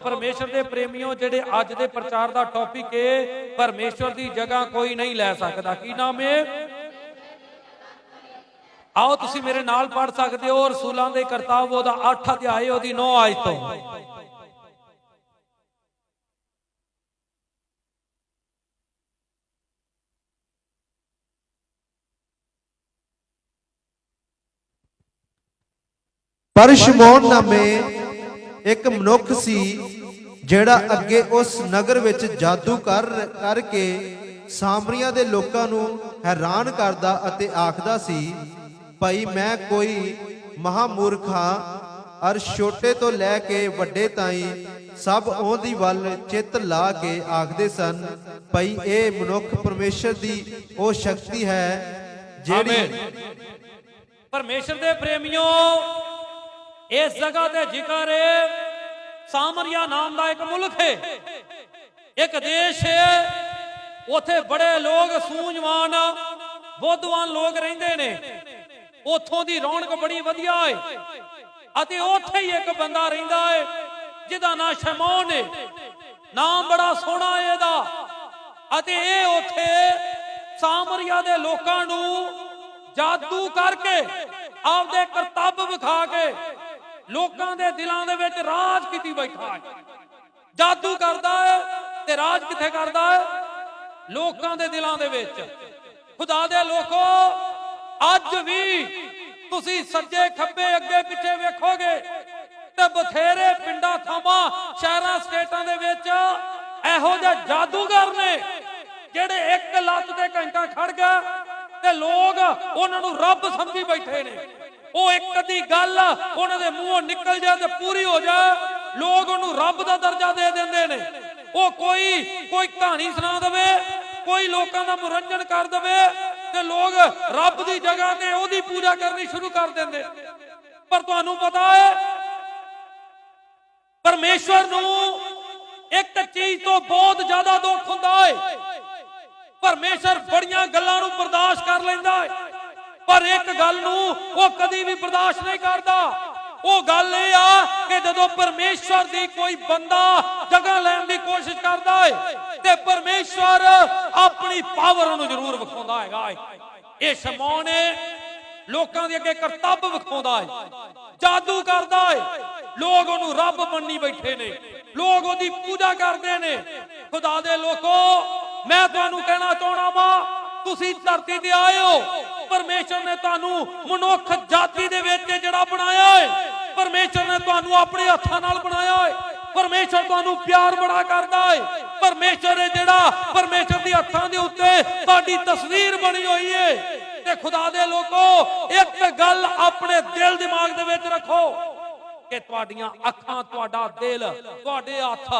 ਪਰਮੇਸ਼ਰ ਦੇ ਪ੍ਰੇਮੀਓ, ਜਿਹੜੇ ਅੱਜ ਦੇ ਪ੍ਰਚਾਰ ਦਾ ਟੌਪਿਕ ਏ, ਪਰਮੇਸ਼ਰ ਦੀ ਜਗ੍ਹਾ ਕੋਈ ਨਹੀਂ ਲੈ ਸਕਦਾ। ਕੀ ਨਾਮ ਏ? ਆਓ, ਤੁਸੀਂ ਮੇਰੇ ਨਾਲ ਪੜ ਸਕਦੇ ਹੋ, ਰਸੂਲਾਂ ਦੇ ਕਰਤਾਬ ਉਹਦਾ 8 ਅਧਿਆਏ, ਉਹਦੀ 9 ਆਇਤ ਤੋਂ। ਪਰ ਸ਼ਮੌਨ ਨਾਮੇ ਇੱਕ ਮਨੁੱਖ ਸੀ ਜਿਹੜਾ ਅੱਗੇ ਉਸ ਨਗਰ ਵਿੱਚ ਜਾਦੂ ਕਰ, ਕਰਕੇ ਸਾਮਰੀਆਂ ਦੇ ਲੋਕਾਂ ਨੂੰ ਹੈਰਾਨ ਕਰਦਾ ਅਤੇ ਆਖਦਾ ਸੀ, ਭਾਈ ਮੈਂ ਕੋਈ ਮਹਾਮੂਰਖ ਹਾਂ, ਅਰ ਛੋਟੇ ਤੋਂ ਲੈ ਕੇ ਵੱਡੇ ਤਾਈਂ ਸਭ ਉਹਦੀ ਵੱਲ ਚਿੱਤ ਲਾ ਕੇ ਆਖਦੇ ਸਨ, ਭਾਈ ਇਹ ਮਨੁੱਖ ਪਰਮੇਸ਼ਰ ਦੀ ਉਹ ਸ਼ਕਤੀ ਹੈ ਜਿਹੜੀ ਆਮੀਨ। ਪਰਮੇਸ਼ਰ ਦੇ ਪ੍ਰੇਮੀਓ, ਇਸ ਜਗ੍ਹਾ ਤੇ ਜ਼ਿਕਰ ਹੈ ਸਾਮਰੀਆ ਨਾਮ ਦਾ ਇੱਕ ਮੁਲਕ ਹੈ। ਇੱਕ ਦੇਸ਼ ਹੈ। ਉਥੇ ਬੜੇ ਲੋਕ ਸੂਝਵਾਨ, ਬੁੱਧਵਾਨ ਲੋਕ ਰਹਿੰਦੇ ਨੇ। ਉਥੋਂ ਦੀ ਰੌਣਕ ਬੜੀ ਵਧੀਆ ਹੈ। ਅਤੇ ਉੱਥੇ ਹੀ ਇੱਕ ਬੰਦਾ ਰਹਿੰਦਾ ਹੈ, ਜਿਹਦਾ ਨਾਂ ਸ਼ਮੌਨ ਹੈ। ਨਾਮ ਬੜਾ ਸੋਹਣਾ ਹੈ ਇਹਦਾ। ਅਤੇ ਇਹ ਉਥੇ ਸਾਮਰੀਆ ਦੇ ਲੋਕਾਂ ਨੂੰ ਜਾਦੂ ਕਰਕੇ ਆਪਦੇ ਕਰਤੱਵ ਵਿਖਾ ਕੇ ਲੋਕਾਂ ਦੇ ਦਿਲਾਂ ਦੇ ਵਿੱਚ ਰਾਜ ਕੀਤੀ ਬੈਠਾ ਹੈ? ਜਾਦੂ ਕਰਦਾ ਹੈ ਤੇ ਰਾਜ ਕਿੱਥੇ ਕਰਦਾ ਹੈ? ਲੋਕਾਂ ਦੇ ਦਿਲਾਂ ਦੇ ਵਿੱਚ। ਖੁਦਾ ਦੇ ਲੋਕੋ, ਅੱਜ ਵੀ ਤੁਸੀਂ ਸੱਜੇ ਖੱਬੇ ਅੱਗੇ ਪਿੱਛੇ ਵੇਖੋਗੇ ਤੇ ਬਥੇਰੇ ਪਿੰਡਾਂ, ਥਾਵਾਂ, ਸ਼ਹਿਰਾਂ, ਸਟੇਟਾਂ ਦੇ ਵਿੱਚ ਇਹੋ ਜਿਹੇ ਜਾਦੂਗਰ ਨੇ ਜਿਹੜੇ ਇੱਕ ਲੱਤ ਤੇ ਘੰਟਾ ਖੜ ਗਏ ਤੇ ਲੋਕ ਉਹਨਾਂ ਨੂੰ ਰੱਬ ਸਮਝੀ ਬੈਠੇ ਨੇ। ਉਹ ਇੱਕ ਅੱਧੀ ਗੱਲ ਉਹਨਾਂ ਦੇ ਮੂੰਹੋਂ ਨਿਕਲ ਜਾਏ ਤੇ ਪੂਰੀ ਹੋ ਜਾਏ। ਲੋਕ ਉਹਨੂੰ ਰੱਬ ਦਾ ਦਰਜਾ ਦੇ ਦਿੰਦੇ ਨੇ। ਉਹ ਕੋਈ ਕੋਈ ਕਹਾਣੀ ਸੁਣਾ ਦੇਵੇ, ਕੋਈ ਲੋਕਾਂ ਦਾ ਮਨੋਰੰਜਨ ਕਰ ਦੇਵੇ ਤੇ ਲੋਕ ਰੱਬ ਦੀ ਜਗ੍ਹਾ ਤੇ ਉਹਦੀ ਪੂਜਾ ਕਰਨੀ ਸ਼ੁਰੂ ਕਰ ਦਿੰਦੇ। ਪਰ ਤੁਹਾਨੂੰ ਪਤਾ ਹੈ, ਪਰਮੇਸ਼ਵਰ ਨੂੰ ਇੱਕ ਚੀਜ਼ ਤੋਂ ਬਹੁਤ ਜ਼ਿਆਦਾ ਦੁੱਖ ਹੁੰਦਾ ਹੈ। ਪਰਮੇਸ਼ਰ ਬੜੀਆਂ ਗੱਲਾਂ ਨੂੰ ਬਰਦਾਸ਼ਤ ਕਰ ਲੈਂਦਾ ਹੈ। ਪਰ ਇੱਕ ਗੱਲ ਨੂੰ ਉਹ ਕਦੀ ਵੀ ਬਰਦਾਸ਼ਤ ਨਹੀਂ ਕਰਦਾ। ਉਹ ਗੱਲ ਇਹ ਆ ਕਿ ਜਦੋਂ ਪਰਮੇਸ਼ਰ ਦੀ ਕੋਈ ਬੰਦਾ ਜਗ੍ਹਾ ਲੈਣ ਦੀ ਕੋਸ਼ਿਸ਼ ਕਰਦਾ ਹੈ ਤੇ ਪਰਮੇਸ਼ਰ ਆਪਣੀ ਪਾਵਰ ਨੂੰ ਜ਼ਰੂਰ ਵਿਖਾਉਂਦਾ ਹੈਗਾ ਇਹ ਸ਼ਮੌਨ ਲੋਕਾਂ ਦੇ ਅੱਗੇ ਕਰਤੱਵ ਵਿਖਾਉਂਦਾ ਹੈ ਜਾਦੂ ਕਰਦਾ ਹੈ ਲੋਕ ਉਹਨੂੰ ਰੱਬ ਮੰਨੀ ਬੈਠੇ ਨੇ। ਲੋਕ ਉਹਦੀ ਪੂਜਾ ਕਰਦੇ ਨੇ। ਖੁਦਾ ਦੇ ਲੋਕੋ, ਮੈਂ ਤੁਹਾਨੂੰ ਕਹਿਣਾ ਚਾਹਣਾ ਵਾਂ ਤੁਸੀਂ ਧਰਤੀ ਤੇ ਆਏ ਹੋ। ਪਰਮੇਸ਼ਰ ਨੇ ਤੁਹਾਨੂੰ ਮਨੁੱਖ ਜਾਤੀ ਦੇ ਵਿੱਚ ਜਿਹੜਾ ਬਣਾਇਆ ਹੈ, ਪਰਮੇਸ਼ਰ ਨੇ ਤੁਹਾਨੂੰ ਆਪਣੇ ਹੱਥਾਂ ਨਾਲ ਬਣਾਇਆ ਹੈ। ਪਰਮੇਸ਼ਰ ਤੁਹਾਨੂੰ ਪਿਆਰ ਬੜਾ ਕਰਦਾ ਹੈ। ਪਰਮੇਸ਼ਰ ਹੈ ਜਿਹੜਾ ਪਰਮੇਸ਼ਰ ਦੇ ਹੱਥਾਂ ਦੇ ਉੱਤੇ ਤੁਹਾਡੀ ਤਸਵੀਰ ਬਣੀ ਹੋਈ ਹੈ। ਤੇ ਖੁਦਾ ਦੇ ਲੋਕੋ, ਇੱਕ ਗੱਲ ਆਪਣੇ ਦਿਲ ਦਿਮਾਗ ਦੇ ਵਿੱਚ ਰੱਖੋ ਕਿ ਤੁਹਾਡੀਆਂ ਅੱਖਾਂ, ਤੁਹਾਡਾ ਦਿਲ, ਤੁਹਾਡੇ ਹੱਥ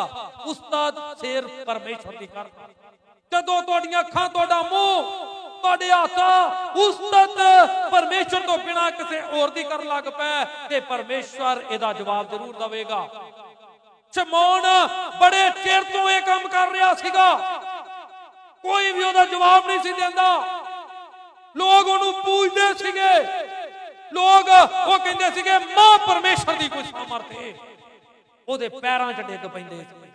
ਉਸਤਾਦ ਸ਼ੇਰ ਪਰਮੇਸ਼ਰ ਦੀ ਕਰਦਾ ਜਦੋਂ ਤੁਹਾਡੀਆਂ ਅੱਖਾਂ ਤੁਹਾਡਾ ਮੂੰਹ, ਤੁਹਾਡੇ ਹੱਥ ਉਸਤਤ ਪਰਮੇਸ਼ਰ ਤੋਂ ਬਿਨਾ ਕਿਸੇ ਹੋਰ ਦੀ ਕਰਨ ਲੱਗ ਪਏ ਤੇ ਪਰਮੇਸ਼ਰ ਇਹਦਾ ਜਵਾਬ ਜ਼ਰੂਰ ਦੇਵੇਗਾ। ਸ਼ਮੌਨ ਬੜੇ ਚਿਰ ਤੋਂ ਇਹ ਕੰਮ ਕਰ ਰਿਹਾ ਸੀਗਾ। ਕੋਈ ਵੀ ਉਹਦਾ ਜਵਾਬ ਨਹੀਂ ਸੀ ਦਿੰਦਾ। ਲੋਕ ਉਹਨੂੰ ਪੂਜਦੇ ਸੀਗੇ। ਲੋਕ ਉਹ ਕਹਿੰਦੇ ਸੀਗੇ, ਮਾਂ ਪਰਮੇਸ਼ਰ ਦੀ ਕੋਈ ਸਮਰਥ ਹੈ ਉਹਦੇ ਪੈਰਾਂ 'ਚ ਡਿੱਗ ਪੈਂਦੇ ਸੀ।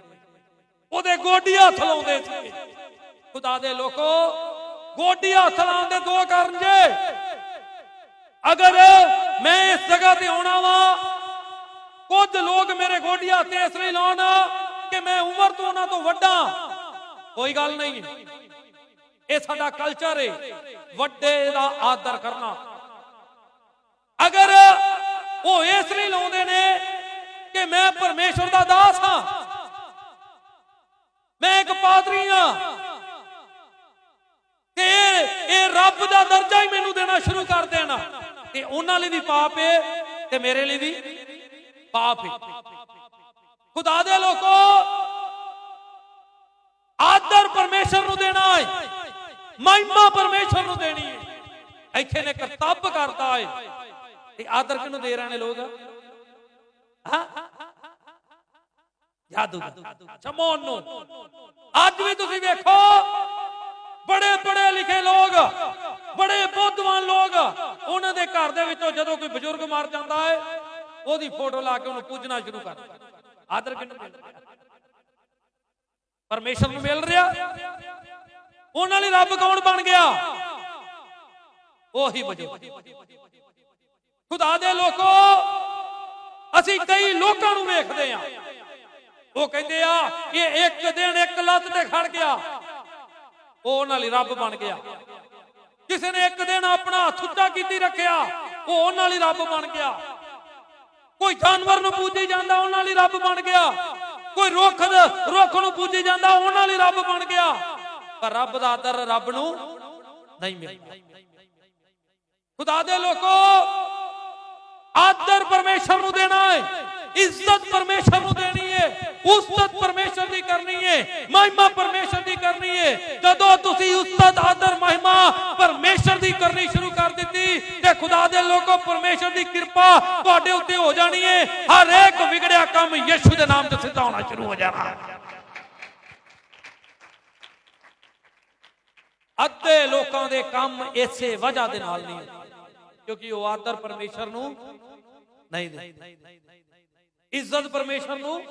ਉਹਦੇ ਗੋਡੀ ਹੱਥ ਲਾਉਂਦੇ ਸੀ। ਖੁਦਾ ਦੇ ਲੋਕੋ ਗੋਡੀ ਹੱਥ ਲਾਉਣ ਦੇ ਦੋ ਕਾਰਨ ਜੇ। ਅਗਰ ਮੈਂ ਇਸ ਜਗ੍ਹਾ ਤੇ ਆਉਣਾ ਵਾਂ, ਕੁਝ ਲੋਕ ਮੇਰੇ ਗੋਡੀ ਹੱਥ ਇਸ ਲਈ ਲਾਉਣ ਕਿ ਮੈਂ ਉਮਰ ਤੋਂ ਉਹਨਾਂ ਤੋਂ ਵੱਡਾ। ਕੋਈ ਗੱਲ ਨਹੀਂ। ਇਹ ਸਾਡਾ ਕਲਚਰ ਹੈ ਵੱਡੇ ਦਾ ਆਦਰ ਕਰਨਾ। ਅਗਰ ਉਹ ਇਸ ਲਈ ਲਾਉਂਦੇ ਨੇ ਕਿ ਮੈਂ ਪਰਮੇਸ਼ਵਰ ਦਾ ਦਾਸ ਹਾਂ। ਮੈਂ ਇੱਕ ਪਾਦਰੀ ਹਾਂ। ਉਹਨਾਂ ਲਈ ਵੀ ਪਾਪ ਹੈ ਤੇ ਮੇਰੇ ਲਈ ਵੀ ਪਾਪ ਹੈ ਖੁਦਾ ਦੇ ਲੋਕੋ, ਆਦਰ ਪਰਮੇਸ਼ਰ ਨੂੰ ਦੇਣਾ ਹੈ ਮਹਿਮਾ ਪਰਮੇਸ਼ਰ ਨੂੰ ਦੇਣੀ ਹੈ ਇੱਥੇ ਨੇ ਕਰਤੱਵ ਕਰਦਾ ਹੈ ਤੇ ਆਦਰ ਕਿਹਨੂੰ ਦੇ ਰਹੇ ਨੇ ਲੋਕ? ਹਾਂ? ਜਾਦੂ ਸ਼ਮੌਨ ਨੂੰ। ਅੱਜ ਵੀ ਤੁਸੀਂ ਵੇਖੋ ਬੜੇ ਬੜੇ ਲਿਖੇ ਲੋਕ, ਬੜੇ ਬੁੱਧਵਾਨ ਲੋਕ, ਉਹਨਾਂ ਦੇ ਘਰ ਦੇ ਵਿੱਚੋਂ ਜਦੋਂ ਕੋਈ ਬਜ਼ੁਰਗ ਮਰ ਜਾਂਦਾ ਹੈ, ਉਹਦੀ ਫੋਟੋ ਲਾ ਕੇ ਉਹਨੂੰ ਪੂਜਣਾ ਸ਼ੁਰੂ ਕਰ ਆਦਰ ਕਿਹਨੂੰ ਮਿਲ ਰਿਹਾ ਪਰਮੇਸ਼ਰ ਨੂੰ ਮਿਲ ਰਿਹਾ? ਉਹਨਾਂ ਲਈ ਰੱਬ ਕੌਣ ਬਣ ਗਿਆ? ਉਹੀ ਵਜੋ ਖੁਦਾ ਦੇ ਲੋਕੋ, ਅਸੀਂ ਕਈ ਲੋਕਾਂ ਨੂੰ ਵੇਖਦੇ ਆ ਉਹ ਕਹਿੰਦੇ ਆ ਇਹ ਇੱਕ ਦਿਨ ਇੱਕ ਲੱਤ ਤੇ ਖੜ ਗਿਆ। ਉਹ ਉਹਨਾਂ ਲਈ ਰੱਬ ਬਣ ਗਿਆ। ਕਿਸੇ ਨੇ ਇੱਕ ਦਿਨ ਆਪਣਾ ਹੱਥ ਉੱਚਾ ਕੀਤੀ ਰੱਖਿਆ, ਉਹ ਉਹਨਾਂ ਲਈ ਰੱਬ ਬਣ ਗਿਆ। ਕੋਈ ਜਾਨਵਰ ਨੂੰ ਪੂਜੀ ਜਾਂਦਾ ਉਹਨਾਂ ਲਈ ਰੱਬ ਬਣ ਗਿਆ। ਕੋਈ ਰੁੱਖ ਰੁੱਖ ਨੂੰ ਪੂਜੀ ਜਾਂਦਾ ਉਹਨਾਂ ਲਈ ਰੱਬ ਬਣ ਗਿਆ। ਪਰ ਰੱਬ ਦਾ ਆਦਰ ਰੱਬ ਨੂੰ ਨਹੀਂ ਮਿਲਦਾ ਖੁਦਾ ਦੇ ਲੋਕੋ, ਆਦਰ ਪਰਮੇਸ਼ਰ ਨੂੰ ਦੇਣਾ ਹੈ, ਇੱਜ਼ਤ ਪਰਮੇਸ਼ਰ ਨੂੰ ਦੇਣੀ ਹੈ, ਉਸਤਤ ਪਰਮੇਸ਼ਰ ਦੀ ਕਰਨੀ ਹੈ ਮਹਿਮਾ ਪਰਮੇਸ਼ਰ ਦੀ ਕਰਨੀ ਹੈ ਜਦੋਂ ਤੁਸੀਂ ਉਸਤਤ ਆਦਰ ਮਹਿਮਾ ਪਰਮੇਸ਼ਰ ਦੀ ਕਰਨੀ ਸ਼ੁਰੂ ਕਰ ਦਿੱਤੀ ਤੇ ਖੁਦਾ ਦੇ ਲੋਕੋ ਪਰਮੇਸ਼ਰ ਦੀ ਕਿਰਪਾ ਤੁਹਾਡੇ ਉੱਤੇ ਹੋ ਜਾਣੀ ਹੈ ਹਰ ਵਿਗੜਿਆ ਕੰਮ ਯਿਸੂ ਦੇ ਨਾਮ ਤੇ ਸਿੱਧਾ ਹੋਣਾ ਸ਼ੁਰੂ ਹੋ ਜਾਣਾ। ਅੱਧੇ ਲੋਕਾਂ ਦੇ ਕੰਮ ਇਸੇ ਵਜ੍ਹਾ ਦੇ ਨਾਲ ਨਹੀਂ, ਕਿਉਂਕਿ ਉਹ ਆਦਰ ਪਰਮੇਸ਼ਰ ਨੂੰ ਨਹੀਂ ਦੇ। ਇੱਜ਼ਤ ਪਰਮੇਸ਼ਰ ਨੂੰ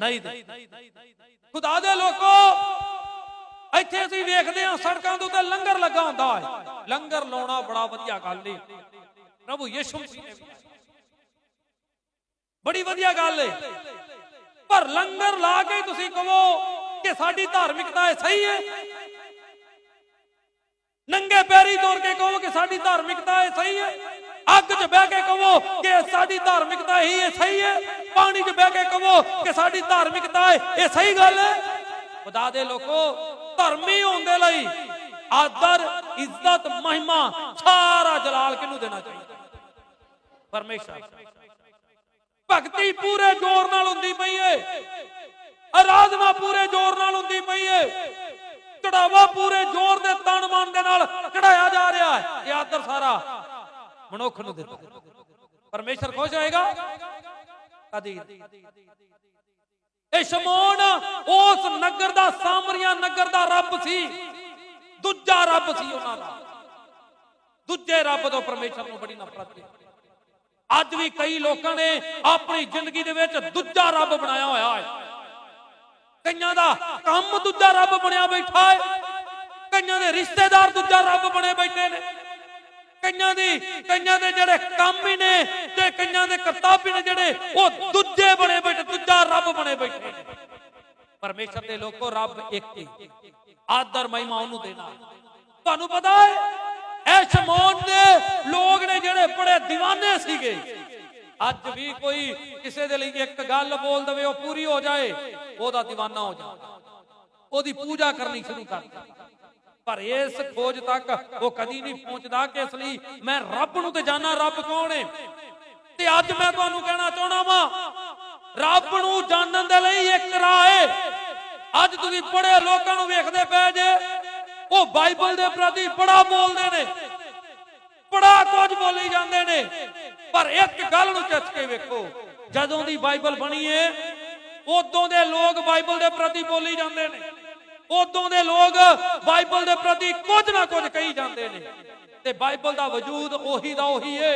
ਨਹੀਂ ਦੇ ਖੁਦਾ ਦੇ ਲੋਕੋ, ਇੱਥੇ ਅਸੀਂ ਵੇਖਦੇ ਹਾਂ ਸੜਕਾਂ ਦੇ ਉੱਤੇ ਲੰਗਰ ਲੱਗਾ ਹੁੰਦਾ ਹੈ। ਲੰਗਰ ਲਾਉਣਾ ਬੜਾ ਵਧੀਆ ਗੱਲ ਏ। ਪ੍ਰਭੂ ਯਿਸੂ ਮਸੀਹ ਨੇ ਬੜੀ ਵਧੀਆ ਗੱਲ ਏ। ਪਰ ਲੰਗਰ ਲਾ ਕੇ ਤੁਸੀਂ ਕਹੋ ਕਿ ਸਾਡੀ ਧਾਰਮਿਕਤਾ ਇਹ ਸਹੀ ਹੈ ਨੰਗੇ ਪੈਰੀ ਤੋਰ ਕੇ ਕਹੋ ਕਿ ਸਾਡੀ ਧਾਰਮਿਕਤਾ ਇਹ ਸਹੀ ਹੈ ਅੱਗ 'ਚ ਬਹਿ ਕੇ ਕਹੋ ਕਿ ਸਾਡੀ ਧਾਰਮਿਕਤਾ ਹੀ ਇਹ ਸਹੀ ਹੈ ਪਾਣੀ 'ਚ ਬਹਿ ਕੇ ਕਹੋ ਕਿ ਸਾਡੀ ਧਾਰਮਿਕਤਾ ਇਹ ਸਹੀ ਗੱਲ ਹੈ। ਖੁਦਾ ਦੇ ਲੋਕੋ, ਧਰਮੀ ਹੋਣ ਦੇ ਲਈ ਆਦਰ, ਇੱਜ਼ਤ, ਮਹਿਮਾ ਸਾਰਾ ਜਲਾਲ ਕਿਹਨੂੰ ਦੇਣਾ ਚਾਹੀਦਾ? ਪਰਮੇਸ਼ਰ। ਭਗਤੀ ਪੂਰੇ ਜ਼ੋਰ ਨਾਲ ਹੁੰਦੀ ਪਈ ਏ। ਆਰਾਧਨਾ ਪੂਰੇ ਜ਼ੋਰ ਨਾਲ ਹੁੰਦੀ ਪਈ ਏ। ਚੜਾਵਾ ਪੂਰੇ ਜ਼ੋਰ ਦੇ ਤਨ ਮਨ ਦੇ ਨਾਲ ਚੜਾਇਆ ਜਾ ਰਿਹਾ ਹੈ। ਇਹ ਆਦਰ ਸਾਰਾ ਮਨੁੱਖ ਨੂੰ ਦਿੱਤਾ ਪਰਮੇਸ਼ਰ ਖੁਸ਼ ਹੋਏਗਾ? ਕਦੀ ਇਹ ਸ਼ਮੋਨ ਉਸ ਨਗਰ ਦਾ ਸਾਮਰੀਆ ਨਗਰ ਦਾ ਰੱਬ ਸੀ। ਦੂਜਾ ਰੱਬ ਸੀ ਉਹਨਾਂ ਦਾ। ਦੂਜੇ ਰੱਬ ਤੋਂ ਪਰਮੇਸ਼ਰ ਨੂੰ ਬੜੀ ਨਫ਼ਰਤ ਸੀ। ਅੱਜ ਵੀ ਕਈ ਲੋਕਾਂ ਨੇ ਆਪਣੀ ਜ਼ਿੰਦਗੀ ਦੇ ਵਿੱਚ ਦੂਜਾ ਰੱਬ ਬਣਾਇਆ ਹੋਇਆ ਹੈ। ਕਈਆਂ ਦਾ ਕੰਮ ਦੂਜਾ ਰੱਬ ਬਣਿਆ ਬੈਠਾ ਹੈ। ਕਈਆਂ ਦੇ ਰਿਸ਼ਤੇਦਾਰ ਦੂਜਾ ਰੱਬ ਬਣੇ ਬੈਠੇ ਨੇ। ਕਈਆਂ ਦੀ ਕਈਆਂ ਦੇ ਜਿਹੜੇ ਕੰਮ ਹੀ ਨੇ ਤੇ ਕਈਆਂ ਦੇ ਕਰਤਾਬੀ ਨੇ ਜਿਹੜੇ ਉਹ ਦੂਜੇ ਬਣੇ ਬੈਠੇ, ਦੂਜਾ ਰੱਬ ਬਣੇ ਬੈਠੇ। ਪਰਮੇਸ਼ਰ ਦੇ ਲੋਕੋ, ਰੱਬ ਇੱਕ ਹੀ। ਆਦਰ, ਮਹਿਮਾ ਉਹਨੂੰ ਦੇਣਾ। ਤੁਹਾਨੂੰ ਪਤਾ ਹੈ, ਇਹ ਸ਼ਮੌਨ ਦੇ ਲੋਕ ਨੇ ਜਿਹੜੇ ਬੜੇ دیਵਾਨੇ ਸੀਗੇ। ਅੱਜ ਵੀ ਕੋਈ ਕਿਸੇ ਦੇ ਲਈ ਇੱਕ ਗੱਲ ਬੋਲ ਦਵੇ, ਉਹ ਪੂਰੀ ਹੋ ਜਾਏ, ਉਹਦਾ دیਵਾਨਾ ਹੋ ਜਾਂਦਾ ਉਹਦੀ ਪੂਜਾ ਕਰਨੀ ਸ਼ੁਰੂ ਕਰ ਪਰ ਇਸ ਖੋਜ ਤੱਕ ਉਹ ਕਦੀ ਨਹੀਂ ਪਹੁੰਚਦਾ ਕਿ ਇਸ ਲਈ ਮੈਂ ਰੱਬ ਨੂੰ ਤੇ ਜਾਣਾ, ਰੱਬ ਕੌਣ ਹੈ? ਤੇ ਅੱਜ ਮੈਂ ਤੁਹਾਨੂੰ ਕਹਿਣਾ ਚਾਹਣਾ ਵਾਂ, ਰੱਬ ਨੂੰ ਜਾਣਨ ਦੇ ਲਈ ਇੱਕ ਰਾਹ ਹੈ ਅੱਜ ਤੁਸੀਂ ਬੜੇ ਲੋਕਾਂ ਨੂੰ ਵੇਖਦੇ ਪਏ ਜੇ, ਉਹ ਬਾਈਬਲ ਦੇ ਪ੍ਰਤੀ ਬੜਾ ਬੋਲਦੇ ਨੇ, ਬੜਾ ਕੁਝ ਬੋਲੀ ਜਾਂਦੇ ਨੇ, ਪਰ ਇੱਕ ਗੱਲ ਨੂੰ ਚੱਚ ਕੇ ਵੇਖੋ, ਜਦੋਂ ਦੀ ਬਾਈਬਲ ਬਣੀ ਏ, ਉਦੋਂ ਦੇ ਲੋਕ ਬਾਈਬਲ ਦੇ ਪ੍ਰਤੀ ਬੋਲੀ ਜਾਂਦੇ ਨੇ। ਉਦੋਂ ਦੇ ਲੋਕ ਬਾਈਬਲ ਦੇ ਪ੍ਰਤੀ ਕੁਝ ਨਾ ਕੁਝ ਕਹੀ ਜਾਂਦੇ ਨੇ। ਤੇ ਬਾਈਬਲ ਦਾ ਵਜੂਦ ਉਹੀ ਦਾ ਉਹੀ ਏ।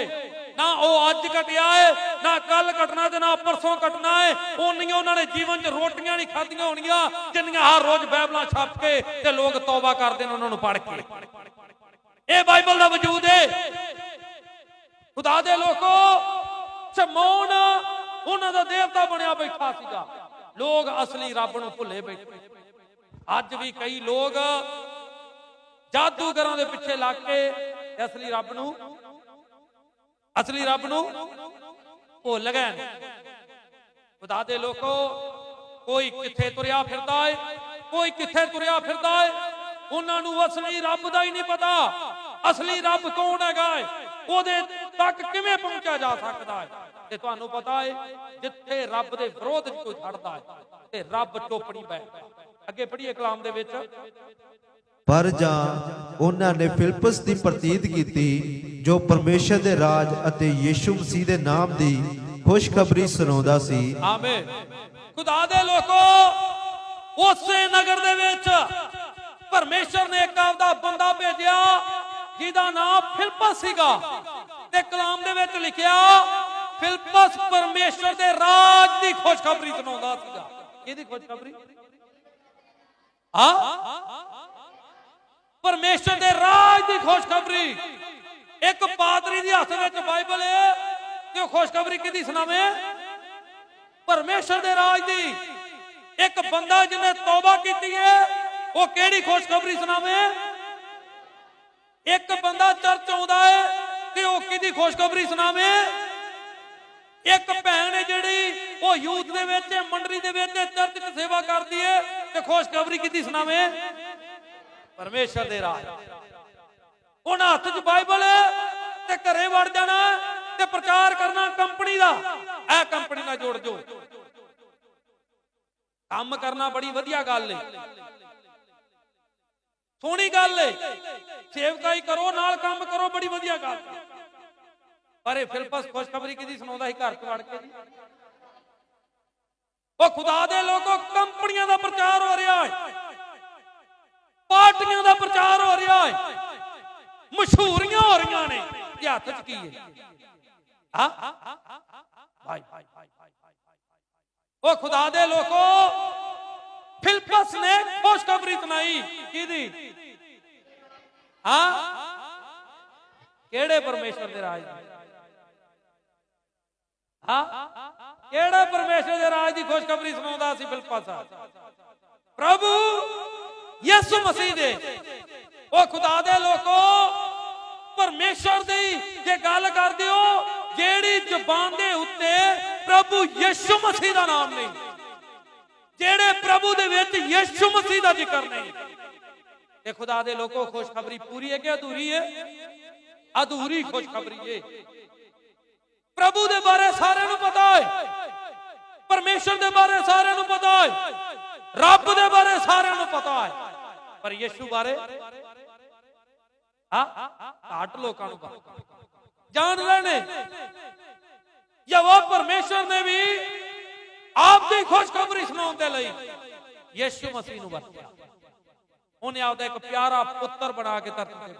ਨਾ ਉਹ ਅੱਜ ਘਟਿਆ ਏ, ਨਾ ਕੱਲ ਘਟਣਾ ਤੇ ਨਾ ਪਰਸੋਂ ਘਟਣਾ ਏ। ਉਹਨੀਆਂ ਉਹਨਾਂ ਨੇ ਜੀਵਨ 'ਚ ਰੋਟੀਆਂ ਨਹੀਂ ਖਾਧੀਆਂ ਹੋਣੀਆਂ, ਜਿੰਨੀਆਂ ਹਰ ਰੋਜ਼ ਬਾਈਬਲਾਂ ਛਾਪ ਕੇ ਤੇ ਲੋਕ ਤੌਬਾ ਕਰਦੇ ਨੇ ਉਹਨਾਂ ਨੂੰ ਪੜ੍ਹ ਕੇ। ਇਹ ਬਾਈਬਲ ਦਾ ਵਜੂਦ ਏ। ਖੁਦਾ ਦੇ ਲੋਕੋ, ਸ਼ਮੌਨ ਉਹਨਾਂ ਦਾ ਦੇਵਤਾ ਬਣਿਆ ਬੈਠਾ ਸੀਗਾ। ਲੋਕ ਅਸਲੀ ਰੱਬ ਨੂੰ ਭੁੱਲੇ ਬੈਠੇ। ਅੱਜ ਵੀ ਕਈ ਲੋਕ ਜਾਦੂਗਰਾਂ ਦੇ ਪਿੱਛੇ ਲੱਗ ਕੇ ਅਸਲੀ ਰੱਬ ਨੂੰ ਅਸਲੀ ਰੱਬ ਨੂੰ ਭੁੱਲ ਗਏ ਖੁਦਾ ਦੇ ਲੋਕੋ, ਕੋਈ ਕਿੱਥੇ ਤੁਰਿਆ ਫਿਰਦਾ ਏ, ਕੋਈ ਕਿੱਥੇ ਤੁਰਿਆ ਫਿਰਦਾ ਏ, ਉਹਨਾਂ ਨੂੰ ਅਸਲੀ ਰੱਬ ਦਾ ਹੀ ਨਹੀਂ ਪਤਾ। ਅਸਲੀ ਰੱਬ ਕੌਣ ਹੈਗਾ ਏ? ਉਹਦੇ ਤੱਕ ਕਿਵੇਂ ਪਹੁੰਚਿਆ ਜਾ ਸਕਦਾ ਹੈ ਤੇ ਤੁਹਾਨੂੰ ਪਤਾ ਏ, ਜਿੱਥੇ ਰੱਬ ਦੇ ਵਿਰੋਧ 'ਚ ਕੋਈ ਖੜਦਾ ਹੈ ਤੇ ਰੱਬ ਚੁੱਪ ਨਹੀਂ ਬੈਠਦਾ। ਅੱਗੇ ਪੜ੍ਹੀਏ ਕਲਾਮ ਦੇ ਵਿੱਚ। ਪਰ ਜਾਂ ਉਹਨਾਂ ਨੇ ਫਿਲਿਪਸ ਦੀ ਪ੍ਰਤੀਤ ਕੀਤੀ, ਜੋ ਪਰਮੇਸ਼ਰ ਦੇ ਰਾਜ ਅਤੇ ਯੀਸ਼ੂ ਮਸੀਹ ਦੇ ਨਾਮ ਦੀ ਖੁਸ਼ਖਬਰੀ ਸੁਣਾਉਂਦਾ ਸੀ। ਆਮੀਨ। ਖੁਦਾ ਦੇ ਲੋਕੋ, ਉਸੇ ਨਗਰ ਦੇ ਵਿੱਚ ਪਰਮੇਸ਼ਰ ਨੇ ਇੱਕ ਆਪਦਾ ਬੰਦਾ ਭੇਜਿਆ, ਜਿਹਦਾ ਨਾਮ ਫਿਲਪਸ ਸੀਗਾ। ਤੇ ਕਲਾਮ ਦੇ ਵਿੱਚ ਲਿਖਿਆ, ਫਿਲਪਸ ਪਰਮੇਸ਼ਰ ਦੇ ਰਾਜ ਦੀ ਖੁਸ਼ਖਬਰੀ ਸੁਣਾਉਂਦਾ ਸੀਗਾ। ਇਹਦੀ ਖੁਸ਼ਖਬਰੀ? ਹਾਂ? ਪਰਮੇਸ਼ਰ ਦੇ ਰਾਜ ਦੀ ਖੁਸ਼ਖਬਰੀ। ਇੱਕ ਪਾਦਰੀ ਦੇ ਹੱਥ ਵਿੱਚ ਬਾਈਬਲ ਹੈ ਤੇ ਉਹ ਖੁਸ਼ਖਬਰੀ ਕਿਹਦੀ ਸੁਣਾਵੇ? ਪਰਮੇਸ਼ਰ ਦੇ ਰਾਜ ਦੀ। ਇੱਕ ਬੰਦਾ ਜਿਹਨੇ ਤੌਬਾ ਕੀਤੀ ਹੈ ਉਹ ਕਿਹੜੀ ਖੁਸ਼ਖਬਰੀ ਸੁਣਾਵੇ? ਇੱਕ ਬੰਦਾ ਚਰਚ ਆਉਂਦਾ ਹੈ ਤੇ ਉਹ ਕਿਹਦੀ ਖੁਸ਼ਖਬਰੀ ਸੁਣਾਵੇ? ਇੱਕ ਭੈਣ ਹੈ ਜਿਹੜੀ ਉਹ ਯੂਥ ਦੇ ਵਿੱਚ ਹੈ, ਮੰਡਲੀ ਦੇ ਵਿੱਚ ਚਰਚ 'ਚ ਸੇਵਾ ਕਰਦੀ ਹੈ ਤੇ ਖੁਸ਼ਖਬਰੀ ਕਿਹਦੀ ਸੁਣਾਵੇ? ਪਰਮੇਸ਼ਰ ਦੇ ਰਾਜ। ਉਹਨਾਂ ਹੱਥ 'ਚ ਬਾਈਬਲ ਤੇ ਘਰੇ ਵੜ ਜਾਣਾ ਤੇ ਪ੍ਰਚਾਰ ਕਰਨਾ ਕੰਪਨੀ ਦਾ। ਇਹ ਕੰਪਨੀ ਨਾਲ ਜੁੜ ਜੋ। ਕੰਮ ਕਰਨਾ ਬੜੀ ਵਧੀਆ ਗੱਲ ਏ। ਸੋਹਣੀ ਗੱਲ ਏ। ਸੇਵਕਾਈ ਕਰੋ, ਨਾਲ ਕੰਮ ਕਰੋ, ਬੜੀ ਵਧੀਆ ਗੱਲ। ਏ। ਪਰ ਇਹ ਫਿਲਪਸ ਖੁਸ਼ਖਬਰੀ ਕਿਹਦੀ ਸੁਣਾਉਂਦਾ ਸੀ ਘਰ ਚ ਵੜ ਕੇ ਜੀ? ਉਹ ਖੁਦਾ ਦੇ ਲੋਕੋ, ਕੰਪਨੀਆਂ ਦਾ ਪ੍ਰਚਾਰ ਹੋ ਰਿਹਾ ਹੈ ਪਾਰਟੀਆਂ ਦਾ ਪ੍ਰਚਾਰ ਹੋ ਰਿਹਾ ਹੈ। ਮਸ਼ਹੂਰੀਆਂ ਹੋ ਰਹੀਆਂ ਨੇ। ਇਹ ਹੱਥ ਚ ਕੀ ਹੈ? ਹਾਂ? ਭਾਈ ਉਹ ਖੁਦਾ ਦੇ ਲੋਕੋ, ਫਿਲਪਸ ਨੇ ਖੁਸ਼ਖਬਰੀ ਸੁਣਾਈ। ਕਿਹਦੀ? ਹਾਂ? ਕਿਹੜੇ ਪਰਮੇਸ਼ਰ ਦੇ ਰਾਜ ਦੀ? ਹਾਂ? ਕਿਹੜਾ ਪਰਮੇਸ਼ਰ ਦੇ ਰਾਜ ਦੀ ਖੁਸ਼ਖਬਰੀ ਸੁਣਾਉਂਦਾ ਸੀ ਫਿਲਪਸ? ਪ੍ਰਭੂ ਯਿਸੂ ਮਸੀਹ ਦੇ। ਉਹ ਖੁਦਾ ਦੇ ਲੋਕੋ, ਪਰਮੇਸ਼ਰ ਦੀ ਜੇ ਗੱਲ ਕਰਦੇ ਹੋ, ਜਿਹੜੀ ਜ਼ੁਬਾਨ ਦੇ ਉੱਤੇ ਪ੍ਰਭੂ ਯਿਸੂ ਮਸੀਹ ਦਾ ਨਾਮ ਨਹੀਂ। ਜਿਹੜੇ ਪ੍ਰਭੂ ਦੇ ਵਿੱਚ ਯਿਸੂ ਮਸੀਹ ਦਾ ਜ਼ਿਕਰ ਨਹੀਂ। ਇਹ ਖੁਦਾ ਦੇ ਲੋਕੋ, ਖੁਸ਼ਖਬਰੀ ਪੂਰੀ ਹੈ ਕਿ ਅਧੂਰੀ ਹੈ? ਅਧੂਰੀ ਖੁਸ਼ਖਬਰੀ ਹੈ। ਪ੍ਰਭੂ ਦੇ ਬਾਰੇ ਸਾਰਿਆਂ ਨੂੰ ਪਤਾ ਹੈ। ਪਰਮੇਸ਼ਰ ਦੇ ਬਾਰੇ ਸਾਰਿਆਂ ਨੂੰ ਪਤਾ ਹੈ। ਰੱਬ ਦੇ ਬਾਰੇ ਸਾਰਿਆਂ ਨੂੰ ਪਤਾ ਹੈ। ਪਰ ਯਿਸੂ ਬਾਰੇ ਹਾਂ, ਘੱਟ ਲੋਕਾਂ ਨੂੰ ਜਾਣ ਲੈਣੇ। ਜਾਂ ਉਹ ਪਰਮੇਸ਼ਰ ਨੇ ਵੀ ਆਪ ਦੀ ਖੁਸ਼ਖਬਰੀ ਸੁਣਾਉਣ ਦੇ ਲਈ ਯਿਸੂ ਮਸੀਹ ਨੂੰ ਵਰਤਿਆ। ਉਹਨੇ ਆਪਦਾ ਇੱਕ ਪਿਆਰਾ ਪੁੱਤਰ ਬਣਾ ਕੇ ਧਰਤੀ ਤੇ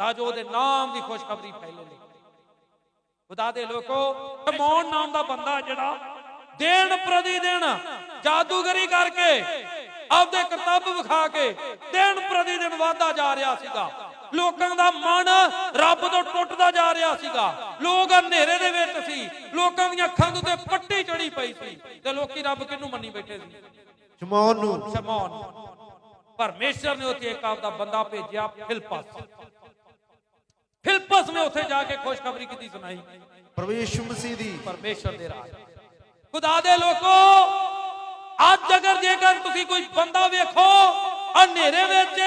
ਤਾਂ ਜੋ ਉਹਦੇ ਨਾਮ ਦੀ ਖੁਸ਼ਖਬਰੀ ਫੈਲੇ। ਖੁਦਾ ਦੇ ਲੋਕੋ ਮੌਨ ਨਾਮ ਦਾ ਬੰਦਾ ਜਿਹੜਾ ਦਿਨ ਪ੍ਰਤੀ ਦਿਨ ਜਾਦੂਗਰੀ ਕਰਕੇ ਆਪਦੇ ਕਰਤੱਵ ਵਿਖਾ ਕੇ ਦਿਨ ਪ੍ਰਤੀ ਦਿਨ ਵਾਧਾ ਜਾ ਰਿਹਾ ਸੀਗਾ। ਲੋਕਾਂ ਦਾ ਮਨ ਰੱਬ ਤੋਂ ਟੁੱਟਦਾ ਜਾ ਰਿਹਾ ਸੀਗਾ। ਲੋਕ ਹਨੇਰੇ ਦੇ ਵਿੱਚ ਸੀ। ਲੋਕਾਂ ਦੀਆਂ ਅੱਖਾਂ ਦੇ ਉੱਤੇ ਪੱਟੀ ਚੜੀ ਪਈ ਸੀ ਤੇ ਲੋਕੀ ਰੱਬ ਕਿਹਨੂੰ ਮੰਨੀ ਬੈਠੇ ਸੀ? ਸ਼ਮੌਨ ਨੂੰ। ਸ਼ਮੌਨ। ਪਰਮੇਸ਼ਰ ਨੇ ਉੱਥੇ ਇੱਕ ਆਪਦਾ ਬੰਦਾ ਭੇਜਿਆ ਫਿਲਪਸ। ਫਿਲਪਸ ਨੇ ਉੱਥੇ ਜਾ ਕੇ ਖੁਸ਼ਖਬਰੀ ਕੀਤੀ ਸੁਣਾਈ। ਪ੍ਰਭੂ ਯਿਸੂ ਮਸੀਹ ਦੀ। ਪਰਮੇਸ਼ਰ ਦੇ ਰਾਜ। ਖੁਦਾ ਦੇ ਲੋਕੋ ਅੱਜ ਅਗਰ ਜੇਕਰ ਤੁਸੀਂ ਕੋਈ ਬੰਦਾ ਵੇਖੋ, ਹਨੇਰੇ ਵਿੱਚ,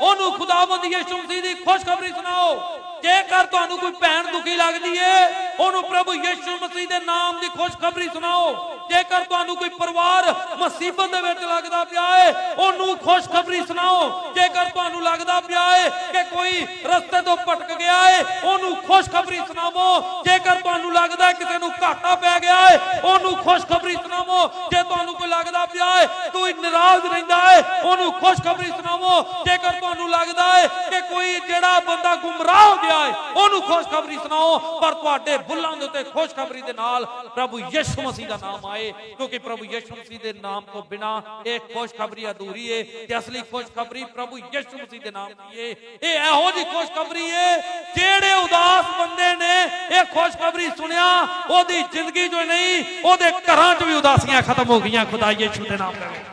ਉਹਨੂੰ ਖੁਦਾਵੰਦ ਯਿਸੂ ਮਸੀਹ ਦੀ ਖੁਸ਼ਖਬਰੀ ਸੁਣਾਓ। ਜੇਕਰ ਤੁਹਾਨੂੰ ਕੋਈ ਭੈਣ ਦੁਖੀ ਲੱਗਦੀ ਏ, ਉਹਨੂੰ ਪ੍ਰਭੂ ਯਿਸੂ ਮਸੀਹ ਦੇ ਨਾਮ ਦੀ ਖੁਸ਼ਖਬਰੀ ਸੁਣਾਓ। ਜੇਕਰ ਤੁਹਾਨੂੰ ਕੋਈ ਪਰਿਵਾਰ ਮੁਸੀਬਤ ਦੇ ਵਿੱਚ ਲੱਗਦਾ ਪਿਆ ਏ, ਉਹਨੂੰ ਖੁਸ਼ਖਬਰੀ ਸੁਣਾਓ। ਜੇਕਰ ਤੁਹਾਨੂੰ ਲੱਗਦਾ ਪਿਆ ਏ ਕਿ ਕੋਈ ਰਸਤੇ ਤੋਂ ਭਟਕ ਗਿਆ ਏ, ਉਹਨੂੰ ਖੁਸ਼ਖਬਰੀ ਸੁਣਾਵੋ। ਜੇਕਰ ਤੁਹਾਨੂੰ ਲੱਗਦਾ ਹੈ ਕਿਸੇ ਨੂੰ ਘਾਟਾ ਪੈ ਗਿਆ ਏ, ਉਹਨੂੰ ਖੁਸ਼ਖਬਰੀ ਸੁਣਾਵੋ। ਜੇ ਤੁਹਾਨੂੰ ਕੋਈ ਲੱਗਦਾ ਪਿਆ ਏ, ਕੋਈ ਨਾਰਾਜ਼ ਰਹਿੰਦਾ ਏ, ਉਹਨੂੰ ਖੁਸ਼ਖਬਰੀ ਸੁਣਾਵੋ। ਜੇਕਰ ਤੁਹਾਨੂੰ ਲੱਗਦਾ ਏ ਕਿ ਕੋਈ ਜਿਹੜਾ ਬੰਦਾ ਗੁੰਮਰਾਹ ਹੋ ਗਿਆ ਏ, ਉਹਨੂੰ ਖੁਸ਼ਖਬਰੀ ਸੁਣਾਓ। ਪਰ ਤੁਹਾਡੇ ਬੁੱਲਾਂ ਦੇ ਉੱਤੇ ਖੁਸ਼ਖਬਰੀ ਦੇ ਨਾਲ ਪ੍ਰਭੂ ਯਿਸੂ ਮਸੀਹ ਦਾ ਨਾਮ ਆਏ। ਕਿਉਂਕਿ ਪ੍ਰਭੂ ਯਿਸੂ ਮਸੀਹ ਦੇ ਨਾਮ ਤੋਂ ਬਿਨਾ ਇਹ ਖੁਸ਼ਖਬਰੀ ਅਧੂਰੀ ਏ ਤੇ ਅਸਲੀ ਖੁਸ਼ਖਬਰੀ ਪ੍ਰਭੂ ਯਿਸੂ ਮਸੀਹ ਦੇ ਨਾਮ ਦੀ ਏ। ਇਹ ਇਹੋ ਜੀ ਖੁਸ਼ਖਬਰੀ ਏ ਜਿਹੜੇ ਉਦਾਸ ਬੰਦੇ ਨੇ ਇਹ ਖੁਸ਼ਖਬਰੀ ਸੁਣਿਆ, ਉਹਦੀ ਜ਼ਿੰਦਗੀ ਜੋ ਨਹੀਂ, ਉਹਦੇ ਘਰਾਂ 'ਚ ਵੀ ਉਦਾਸੀਆਂ ਖਤਮ ਹੋ ਗਈਆਂ ਖੁਦਾ ਯਿਸੂ ਦੇ ਨਾਮ ਦੇ ਵਿੱਚ